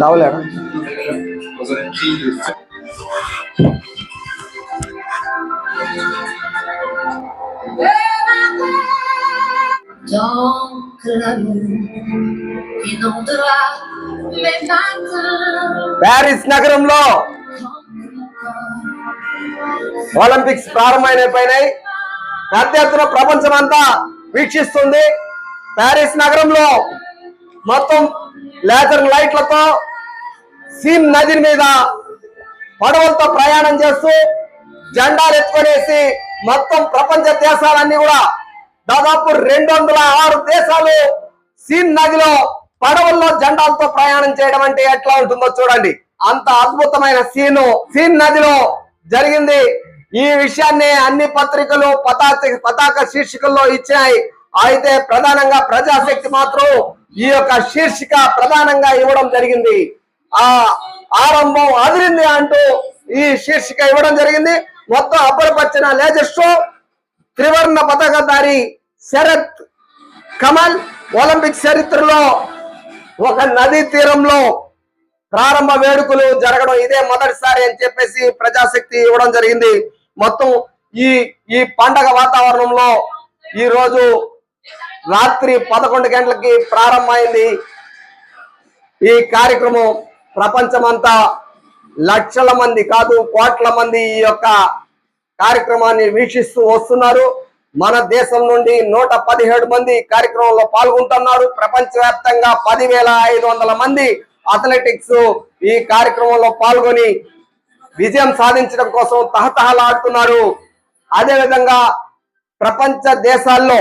రావులేడా Dans Paris నగరంలో Olympics ప్రారంభమైపోయినాయి పెద్ద ఎత్తున ప్రపంచం అంతా వీక్షిస్తుంది. ప్యారిస్ నగరంలో మొత్తం లేజర్ లైట్లతో సీమ్ నది మీద పడవలతో ప్రయాణం చేస్తూ జెండాలు ఎత్తుకొనేసి మొత్తం ప్రపంచ దేశాలన్నీ కూడా దాదాపు రెండు వందల ఆరు దేశాలు సీన్ నదిలో పడవల్లో జెండాలతో ప్రయాణం చేయడం అంటే ఎట్లా ఉంటుందో చూడండి. అంత అద్భుతమైన సీను సీన్ నదిలో జరిగింది. ఈ విషయాన్ని అన్ని పత్రికలు పతాక పతాక శీర్షికల్లో ఇచ్చినాయి. అయితే ప్రధానంగా ప్రజాశక్తి మాత్రం ఈ యొక్క శీర్షిక ప్రధానంగా ఇవ్వడం జరిగింది. ఆ ఆరంభం అదిరింది అంటూ ఈ శీర్షిక ఇవ్వడం జరిగింది. మొత్తం అబ్బరపరిచిన లేజర్ షో త్రివర్ణ పతాకధారి శరత్ కమల్ ఒలింపిక్ చరిత్రలో ఒక నదీ తీరంలో ప్రారంభ వేడుకలు జరగడం ఇదే మొదటిసారి అని చెప్పేసి ప్రజాశక్తి ఇవ్వడం జరిగింది. మొత్తం ఈ ఈ పండగ వాతావరణంలో ఈరోజు రాత్రి పదకొండు గంటలకి ప్రారంభమైంది ఈ కార్యక్రమం. ప్రపంచమంతా లక్షల మంది కాదు కోట్ల మంది ఈ యొక్క కార్యక్రమాన్ని వీక్షిస్తూ వస్తున్నారు. మన దేశం నుండి నూట పదిహేడు మంది కార్యక్రమంలో పాల్గొంటున్నారు. ప్రపంచవ్యాప్తంగా పదివేల ఐదు వందల మంది అథ్లెటిక్స్ ఈ కార్యక్రమంలో పాల్గొని విజయం సాధించడం కోసం తహతహలాడుతున్నారు. అదేవిధంగా ప్రపంచ దేశాల్లో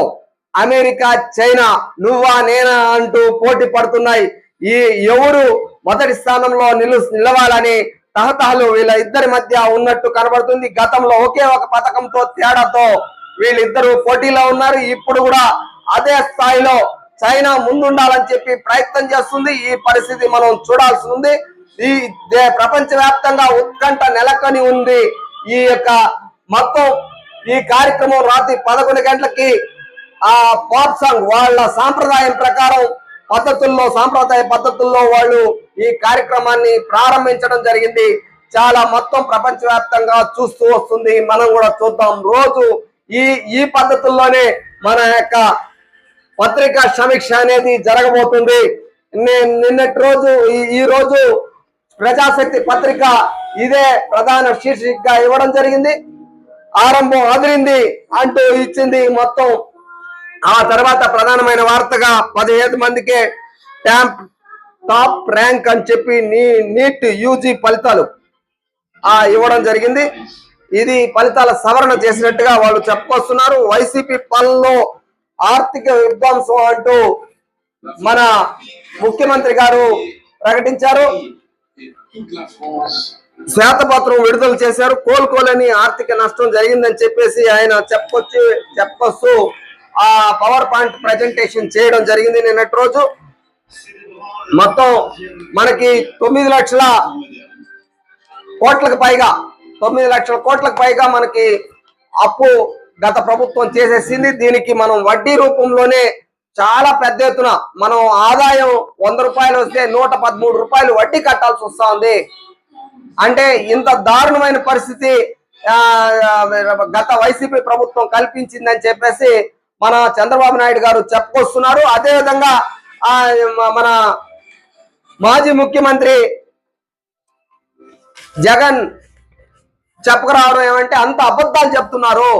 అమెరికా చైనా నువ్వా నేనా అంటూ పోటీ పడుతున్నాయి. ఈ ఎవరు మొదటి స్థానంలో నిలు నిలవాలని తహతహలు వీళ్ళ ఇద్దరి మధ్య ఉన్నట్టు కనబడుతుంది. గతంలో ఒకే ఒక పథకంతో తేడాతో వీళ్ళిద్దరు పోటీలో ఉన్నారు. ఇప్పుడు కూడా అదే స్థాయిలో చైనా ముందుండాలని చెప్పి ప్రయత్నం చేస్తుంది. ఈ పరిస్థితి మనం చూడాల్సి ఉంది. ఈ దే- ప్రపంచవ్యాప్తంగా ఉత్కంఠ నెలకొని ఉంది. ఈ యొక్క మొత్తం ఈ కార్యక్రమం రాత్రి పదకొండు గంటలకి ఆ పాప్ సాంగ్ వాళ్ళ సాంప్రదాయం ప్రకారం పద్ధతుల్లో సాంప్రదాయ పద్ధతుల్లో వాళ్ళు ఈ కార్యక్రమాన్ని ప్రారంభించడం జరిగింది. చాలా మొత్తం ప్రపంచవ్యాప్తంగా చూస్తూ వస్తుంది. మనం కూడా చూద్దాం. రోజు ఈ ఈ పద్ధతుల్లోనే మన యొక్క పత్రికా సమీక్ష అనేది జరగబోతుంది. నే- నిన్నటి రోజు ఈ- ఈ రోజు ప్రజాశక్తి పత్రిక ఇదే ప్రధాన శీర్షికగా ఇవ్వడం జరిగింది. ఆరంభం అదిరింది అంటూ ఇచ్చింది మొత్తం ఆ తర్వాత ప్రధానమైన వార్తగా పదిహేను మందికే ట్యాంప్ టాప్ ర్యాంక్ అని చెప్పి నీ నీట్ యూజీ ఫలితాలు ఆ ఇవ్వడం జరిగింది. ఇది ఫలితాల సవరణ చేసినట్టుగా వాళ్ళు చెప్పుకొస్తున్నారు. వైసీపీ పనుల్లో ఆర్థిక విధ్వంసం అంటూ మన ముఖ్యమంత్రి గారు ప్రకటించారు. శ్వేతపత్రం విడుదల చేశారు. కోలుకోలేని ఆర్థిక నష్టం జరిగిందని చెప్పేసి ఆయన చెప్పొచ్చి చెప్పొస్తూ ఆ పవర్ పాయింట్ ప్రజెంటేషన్ చేయడం జరిగింది నిన్నటి రోజు. మొత్తం మనకి తొమ్మిది లక్షల కోట్లకు పైగా తొమ్మిది లక్షల కోట్లకు పైగా మనకి అప్పు గత ప్రభుత్వం చేసేసింది. దీనికి మనం వడ్డీ రూపంలోనే చాలా పెద్ద ఎత్తున మనం ఆదాయం వంద రూపాయలు వస్తే నూట పదమూడు రూపాయలు వడ్డీ కట్టాల్సి వస్తా ఉంది అంటే ఇంత దారుణమైన పరిస్థితి గత వైసీపీ ప్రభుత్వం కల్పించిందని చెప్పేసి మన చంద్రబాబు నాయుడు గారు చెప్పుకొస్తున్నారు. అదేవిధంగా మన మాజీ ముఖ్యమంత్రి జగన్ చెప్పకరావడం ఏమంటే అంత అబద్ధాలు చెప్తున్నారు.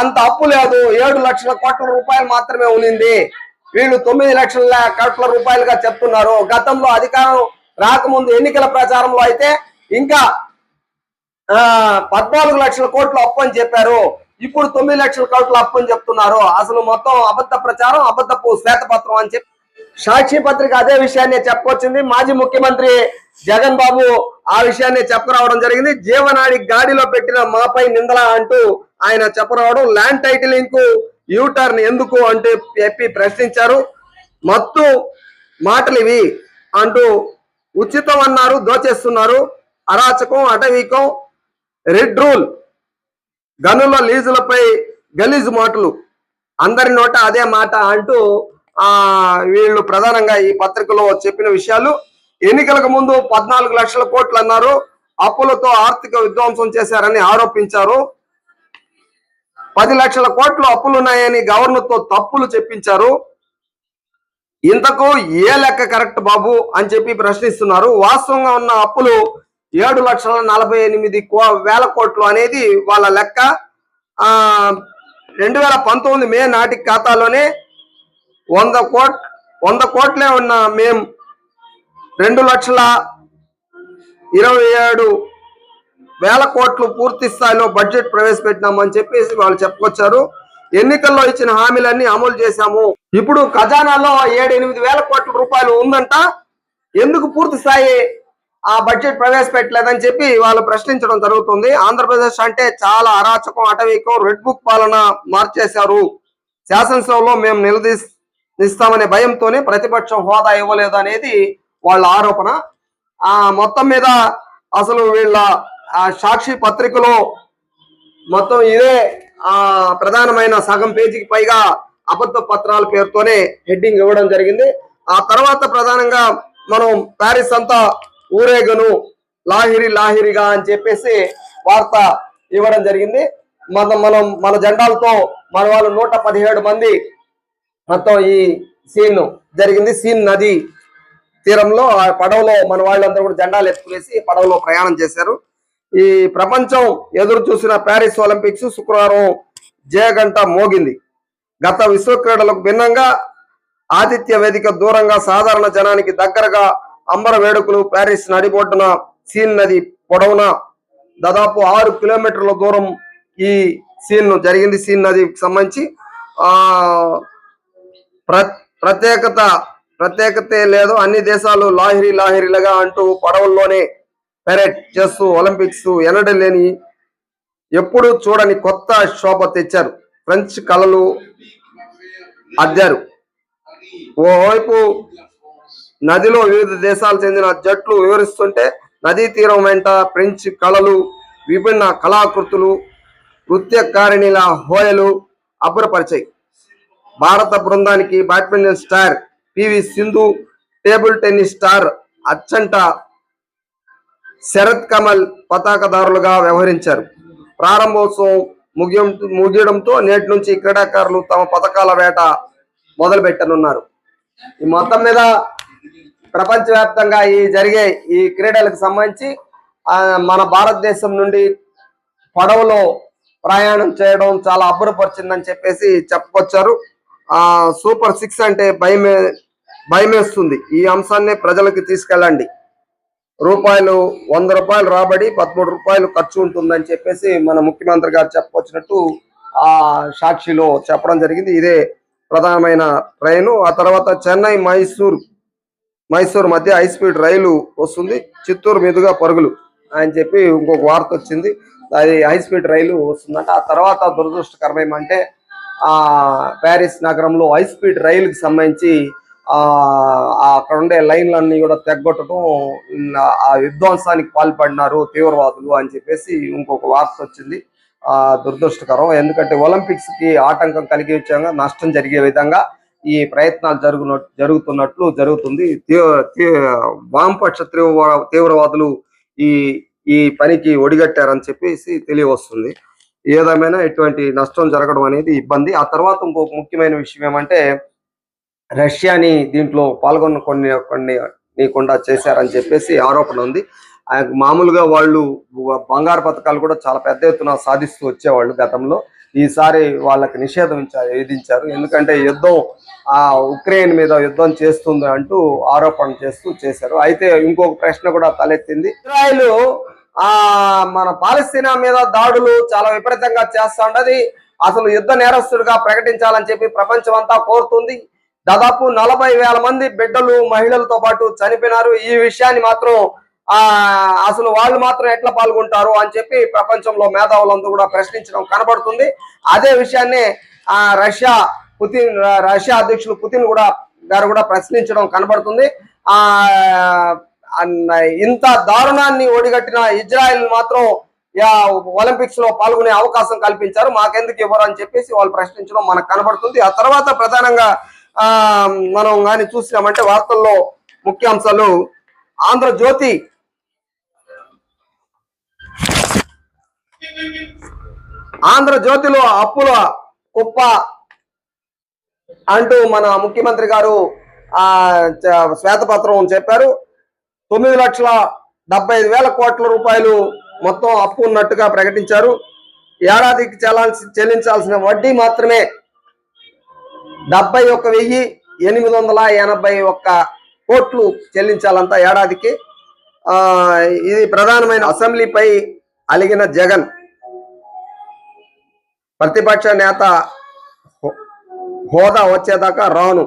అంత అప్పు లేదు. ఏడు లక్షల కోట్ల రూపాయలు మాత్రమే ఉనింది. వీళ్ళు తొమ్మిది లక్షల కోట్ల రూపాయలుగా చెప్తున్నారు. గతంలో అధికారం రాకముందు ఎన్నికల ప్రచారంలో అయితే ఇంకా పద్నాలుగు లక్షల కోట్లు అప్పు అని చెప్పారు. ఇప్పుడు తొమ్మిది లక్షల కోట్లు అప్పు అని చెప్తున్నారు. అసలు మొత్తం అబద్ధ ప్రచారం అబద్ధపు శ్వేతపత్రం అని చెప్పి సాక్షి పత్రిక అదే విషయాన్ని చెప్పుకొచ్చింది. మాజీ ముఖ్యమంత్రి జగన్ బాబు ఆ విషయాన్ని చెప్పరావడం జరిగింది. జీవనాడి గాడిలో పెట్టిన మాపై నిందల అంటూ ఆయన చెప్పరావడం ల్యాండ్ టైటిలింగ్కు యూటర్న్ ఎందుకు అంటూ చెప్పి ప్రశ్నించారు. మత్తు మాటలు ఇవి అంటూ ఉచితం అన్నారు దోచేస్తున్నారు. అరాచకం అటవీకం రెడ్ రూల్ గనుల లీజులపై గలీజు మాటలు. అందరి నోట అదే మాట అంటూ ఆ వీళ్ళు ప్రధానంగా ఈ పత్రికలో చెప్పిన విషయాలు. ఎన్నికలకు ముందు పద్నాలుగు లక్షల కోట్లు అన్నారు. అప్పులతో ఆర్థిక విధ్వంసం చేశారని ఆరోపించారు. పది లక్షల కోట్లు అప్పులున్నాయని గవర్నర్తో తప్పులు చెప్పించారు. ఇంతకు ఏ లెక్క కరెక్ట్ బాబు అని చెప్పి ప్రశ్నిస్తున్నారు. వాస్తవంగా ఉన్న అప్పులు ఏడు లక్షల నలభై ఎనిమిది కో- వేల కోట్లు అనేది వాళ్ళ లెక్క. ఆ రెండు వేల పంతొమ్మిది మే నాటి ఖాతాలోనే వంద కోట్ వంద కోట్లే ఉన్న మేము రెండు లక్షల ఇరవై ఏడు వేల కోట్లు పూర్తి స్థాయిలో బడ్జెట్ ప్రవేశపెట్టినామని చెప్పేసి వాళ్ళు చెప్పుకొచ్చారు. ఎన్నికల్లో ఇచ్చిన హామీలన్నీ అమలు చేశాము. ఇప్పుడు ఖజానాలో ఏడు ఎనిమిది వేల కోట్ల రూపాయలు ఉందంట. ఎందుకు పూర్తి స్థాయి ఆ బడ్జెట్ ప్రవేశపెట్టలేదని చెప్పి వాళ్ళు ప్రశ్నించడం జరుగుతుంది. ఆంధ్రప్రదేశ్ అంటే చాలా అరాచకం అటవీకం రెడ్ బుక్ పాలన మార్చేశారు. శాసనసభలో మేము నిలదీస్తామనే భయంతోనే ప్రతిపక్షం హోదా ఇవ్వలేదు అనేది వాళ్ళ ఆరోపణ. ఆ మొత్తం మీద అసలు వీళ్ళ సాక్షి పత్రికలో మొత్తం ఇదే ఆ ప్రధానమైన సగం పేజీకి పైగా అబద్ధ పత్రాల పేరుతోనే హెడ్డింగ్ ఇవ్వడం జరిగింది. ఆ తర్వాత ప్రధానంగా మనం ప్యారిస్ అంతా ఊరేగను లాహిరి లాహిరిగా అని చెప్పేసి వార్త ఇవ్వడం జరిగింది. మన మనం మన జెండాలతో మన వాళ్ళు నూట పదిహేడు మంది మొత్తం ఈ సీన్ జరిగింది. సీన్ నది తీరంలో ఆ పడవలో మన వాళ్ళందరూ కూడా జెండాలు ఎత్తుకునేసి పడవలో ప్రయాణం చేశారు. ఈ ప్రపంచం ఎదురు చూసిన ప్యారిస్ ఒలింపిక్స్ శుక్రవారం జయగంట మోగింది. గత విశ్వక్రీడలకు భిన్నంగా ఆతిథ్య వేదిక దూరంగా సాధారణ జనానికి దగ్గరగా అంబర వేడుకలు ప్యారిస్ నడిబొడ్డున సీన్ నది పొడవున? దాదాపు ఆరు కిలోమీటర్ల దూరం ఈ సీన్ జరిగింది. సీన్ నదికి సంబంధించి ప్ర ప్రత్యేకత ప్రత్యేకతే లేదు అన్ని దేశాలు లాహిరి లాహిరిలుగా అంటూ పడవల్లోనే పెరెట్ చేస్తూ ఒలింపిక్స్ ఎనడం లేని ఎప్పుడు చూడని కొత్త శోభ తెచ్చారు. ఫ్రెంచ్ కళలు అద్దారు. ఓవైపు నదిలో వివిధ దేశాలు చెందిన జట్లు వివరిస్తుంటే నదీ తీరం వెంట ఫ్రెంచ్ కళలు విభిన్న కళాకృతులు నృత్యకారిణిల హోయలు అబ్బురపరిచాయి. భారత బృందానికి badminton star PV Sindhu table tennis star Achanta Sharath Kamal పతాకదారులుగా వ్యవహరించారు. ప్రారంభోత్సవం ముగియం ముగియడంతో నేటి నుంచి క్రీడాకారులు తమ పథకాల వేట మొదలు పెట్టనున్నారు ఈ మొత్తం మీద ప్రపంచవ్యాప్తంగా ఈ జరిగే ఈ క్రీడలకు సంబంధించి మన భారతదేశం నుండి పడవలో ప్రయాణం చేయడం చాలా అబ్బురపరిచిందని చెప్పేసి చెప్పుకొచ్చారు సూపర్ సిక్స్ అంటే భయమే భయమేస్తుంది. ఈ అంశాన్ని ప్రజలకు తీసుకెళ్ళండి. రూపాయలు వంద రూపాయలు రాబడి పదమూడు రూపాయలు ఖర్చు ఉంటుందని చెప్పేసి మన ముఖ్యమంత్రి గారు చెప్పొచ్చినట్టు ఆ సాక్షిలో చెప్పడం జరిగింది. ఇదే ప్రధానమైన ట్రైను. ఆ తర్వాత చెన్నై మైసూర్ మైసూర్ మధ్య హై స్పీడ్ రైలు వస్తుంది. చిత్తూరు మీదుగా పరుగులు అని చెప్పి ఇంకొక వార్త వచ్చింది. అది హై స్పీడ్ రైలు వస్తుందంట. ఆ తర్వాత దురదృష్టకరం ఏమంటే ఆ ప్యారిస్ నగరంలో హై స్పీడ్ రైలుకి సంబంధించి ఆ అక్కడ ఉండే లైన్లన్నీ కూడా తెగ్గొట్టడం ఆ విధ్వంసానికి పాల్పడినారు తీవ్రవాదులు అని చెప్పేసి ఇంకొక వార్త వచ్చింది. ఆ దురదృష్టకరం. ఎందుకంటే ఒలింపిక్స్కి ఆటంకం కలిగి విధంగా నష్టం జరిగే విధంగా ఈ ప్రయత్నాలు జరుగున జరుగుతున్నట్లు జరుగుతుంది. తీ- తీ- వామపక్ష తీవ్రవాదులు ఈ ఈ పనికి ఒడిగట్టారని చెప్పేసి తెలియవస్తుంది. ఏదేమైనా ఇటువంటి నష్టం జరగడం అనేది ఇబ్బంది. ఆ తర్వాత ఇంకొక ముఖ్యమైన విషయం ఏమంటే రష్యాని దీంట్లో పాల్గొన్న కొన్ని కొన్ని నీకుండా చేశారని చెప్పేసి ఆరోపణ ఉంది. మామూలుగా వాళ్ళు బంగారు పథకాలు కూడా చాలా పెద్ద ఎత్తున సాధిస్తూ వచ్చేవాళ్ళు గతంలో. ఈసారి వాళ్ళకి నిషేధం ఇచ్చా- విధించారు. ఎందుకంటే యుద్ధం ఆ ఉక్రెయిన్ మీద యుద్ధం చేస్తుంది అంటూ ఆరోపణ చేస్తూ చేశారు. అయితే ఇంకొక ప్రశ్న కూడా తలెత్తింది. ఇజ్రాయిల్ ఆ మన పాలస్తీనా మీద దాడులు చాలా విపరీతంగా చేస్తా ఉండదు అసలు యుద్ధ నేరస్తుడిగా ప్రకటించాలని చెప్పి ప్రపంచం అంతా కోరుతుంది. దాదాపు నలభై వేల మంది బిడ్డలు మహిళలతో పాటు చనిపోయినారు. ఈ విషయాన్ని మాత్రం అసలు వాళ్ళు మాత్రం ఎట్లా పాల్గొంటారు అని చెప్పి ప్రపంచంలో మేధావులందరూ కూడా ప్రశ్నించడం కనబడుతుంది. అదే విషయాన్ని రష్యా పుతిన్ రష్యా అధ్యక్షులు పుతిన్ కూడా గారు కూడా ప్రశ్నించడం కనబడుతుంది. ఆ ఇంత దారుణాన్ని ఒడిగట్టిన ఇజ్రాయెల్ మాత్రం యా ఒలింపిక్స్లో పాల్గొనే అవకాశం కల్పించారు. మాకెందుకు ఇవ్వరు అని చెప్పేసి వాళ్ళు ప్రశ్నించడం మనకు కనబడుతుంది. ఆ తర్వాత ప్రధానంగా మనం కానీ చూసినామంటే వార్తల్లో ముఖ్యాంశాలు. ఆంధ్రజ్యోతి ఆంధ్రజ్యోతిలో అప్పుల కుప్ప అంటూ మన ముఖ్యమంత్రి గారు ఆ శ్వేతపత్రం చెప్పారు. తొమ్మిది లక్షల డెబ్బై ఐదు వేల కోట్ల రూపాయలు మొత్తం అప్పు ఉన్నట్టుగా ప్రకటించారు. ఏడాదికి చెల్లాల్సి చెల్లించాల్సిన వడ్డీ మాత్రమే డెబ్బై ఒక్క వెయ్యి ఎనిమిది వందల ఎనభై ఒక్క కోట్లు చెల్లించాలంతా ఏడాదికి. ఇది ప్రధానమైన అసెంబ్లీపై అలిగిన జగన్ ప్రతిపక్ష నేత హోదా వచ్చేదాకా రాను.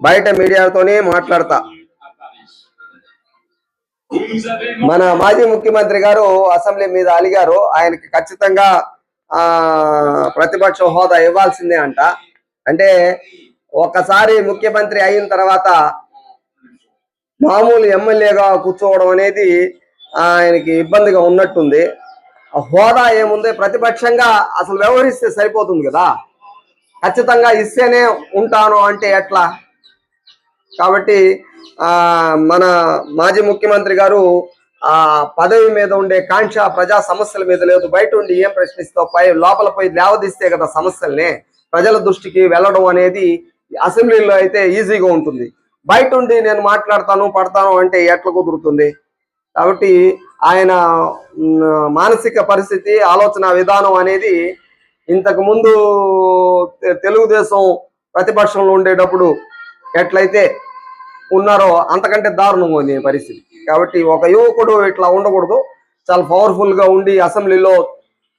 బయట మీడియాతోనే మాట్లాడతా. మన మాజీ ముఖ్యమంత్రి గారు అసెంబ్లీ మీద అలిగారు. ఆయనకి ఖచ్చితంగా ప్రతిపక్ష హోదా ఇవ్వాల్సిందే అంట. అంటే ఒకసారి ముఖ్యమంత్రి అయిన తర్వాత మామూలు ఎమ్మెల్యేగా కూర్చోవడం అనేది ఆయనకి ఇబ్బందిగా ఉన్నట్టుంది. ఆ హోదా ఏముంది? ప్రతిపక్షంగా అసలు వ్యవహరిస్తే సరిపోతుంది కదా? ఖచ్చితంగా ఇస్తేనే ఉంటాను అంటే ఎట్లా? కాబట్టి ఆ మన మాజీ ముఖ్యమంత్రి గారు ఆ పదవి మీద ఉండే కాంక్ష ప్రజా సమస్యల మీద లేదు. బయట ఉండి ఏం ప్రశ్నిస్తావు? పై లోపల పోయి లేవదీస్తే కదా సమస్యల్ని. ప్రజల దృష్టికి వెళ్ళడం అనేది అసెంబ్లీలో అయితే ఈజీగా ఉంటుంది. బయట ఉండి నేను మాట్లాడతాను పడతాను అంటే ఎట్లా కుదురుతుంది? కాబట్టి ఆయన మానసిక పరిస్థితి ఆలోచన విధానం అనేది ఇంతకు ముందు తెలుగుదేశం ప్రతిపక్షంలో ఉండేటప్పుడు ఎట్లయితే ఉన్నారో అంతకంటే దారుణంగా ఉంది పరిస్థితి. కాబట్టి ఒక యువకుడు ఇట్లా ఉండకూడదు. చాలా పవర్ఫుల్గా ఉండి అసెంబ్లీలో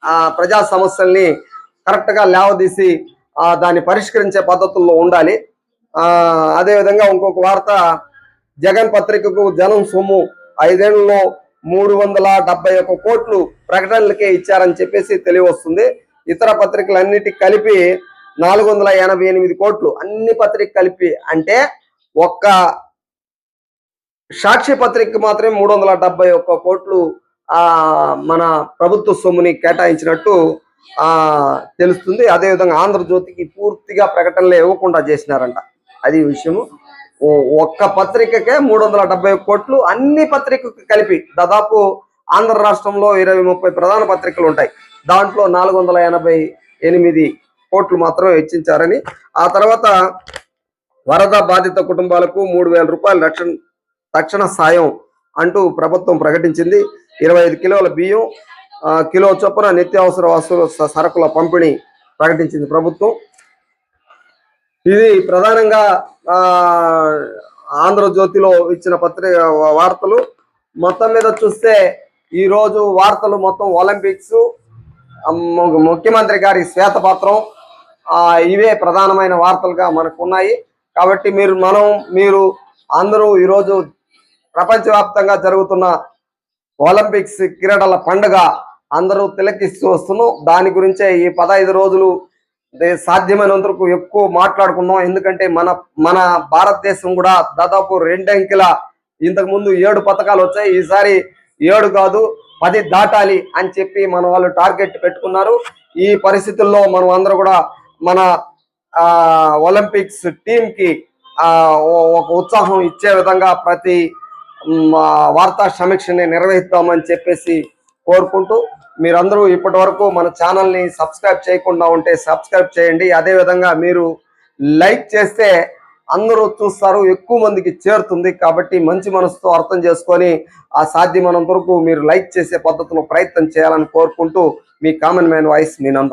ఆ ప్రజా సమస్యల్ని కరెక్ట్గా లేవదీసి దాన్ని పరిష్కరించే పద్ధతుల్లో ఉండాలి. అదేవిధంగా ఇంకొక వార్త జగన్ పత్రికకు జనం సొమ్ము ఐదేళ్ళలో మూడు వందల డెబ్బై ఒక్క కోట్లు ప్రకటనలకే ఇచ్చారని చెప్పేసి తెలియవస్తుంది. ఇతర పత్రికలన్నిటి కలిపి నాలుగు వందల ఎనభై ఎనిమిది కోట్లు. అన్ని పత్రిక కలిపి అంటే ఒక్క సాక్షి పత్రిక మాత్రమే మూడు వందల డెబ్బై ఒక్క కోట్లు ఆ మన ప్రభుత్వ సొమ్ముని కేటాయించినట్టు ఆ తెలుస్తుంది. అదేవిధంగా ఆంధ్రజ్యోతికి పూర్తిగా ప్రకటనలు ఇవ్వకుండా చేసినారంట. అది విషయము. ఒక్క పత్రికకే మూడు వందల డెబ్బై కోట్లు. అన్ని పత్రికకు కలిపి దాదాపు ఆంధ్ర రాష్ట్రంలో ఇరవై ముప్పై ప్రధాన పత్రికలు ఉంటాయి. దాంట్లో నాలుగు వందల ఎనభై ఎనిమిది కోట్లు మాత్రమే వెచ్చించారని ఆ తర్వాత వరద బాధిత కుటుంబాలకు మూడు వేల రూపాయల రక్షణ తక్షణ సాయం అంటూ ప్రభుత్వం ప్రకటించింది. ఇరవై ఐదు కిలోల బియ్యం కిలో చొప్పున నిత్యావసర వస్తువుల స- సరుకుల పంపిణీ ప్రకటించింది ప్రభుత్వం. ఇది ప్రధానంగా ఆంధ్రజ్యోతిలో ఇచ్చిన పత్రిక వార్తలు. మొత్తం మీద చూస్తే ఈరోజు వార్తలు మొత్తం ఒలింపిక్స్ ముఖ్యమంత్రి గారి శ్వేతపత్రం ఇవే ప్రధానమైన వార్తలుగా మనకు ఉన్నాయి కాబట్టి మీరు మనం మీరు అందరూ ఈరోజు ప్రపంచవ్యాప్తంగా జరుగుతున్న ఒలింపిక్స్ క్రీడల పండుగ అందరూ తిలకిస్తూ వస్తున్నాం. దాని గురించే ఈ పదహైదు రోజులు సాధ్యమైనంతరకు ఎక్కువ మాట్లాడుకున్నాం. ఎందుకంటే మన మన భారతదేశం కూడా దాదాపు రెండంకెల ఇంతకుముందు ఏడు పథకాలు వచ్చాయి. ఈసారి ఏడు కాదు పది దాటాలి అని చెప్పి మన వాళ్ళు టార్గెట్ పెట్టుకున్నారు. ఈ పరిస్థితుల్లో మనం అందరూ కూడా మన ఒలింపిక్స్ టీంకి ఒక ఉత్సాహం ఇచ్చే విధంగా ప్రతి వార్తా సమీక్షని నిర్వహిద్దామని చెప్పేసి కోరుకుంటూ మీరందరూ ఇప్పటి వరకు మన ఛానల్ని సబ్స్క్రైబ్ చేయకుండా ఉంటే సబ్స్క్రైబ్ చేయండి. అదే విధంగా మీరు లైక్ చేస్తే అందరూ చూస్తారు ఎక్కువ మందికి చేరుతుంది. కాబట్టి మంచి మనసుతో అర్థం చేసుకొని ఆ సాధ్యమైనంత వరకు మీరు లైక్ చేసే పద్ధతిలో ప్రయత్నం చేయాలని కోరుకుంటూ మీ కామన్ మ్యాన్ వాయిస్ మీ నందం.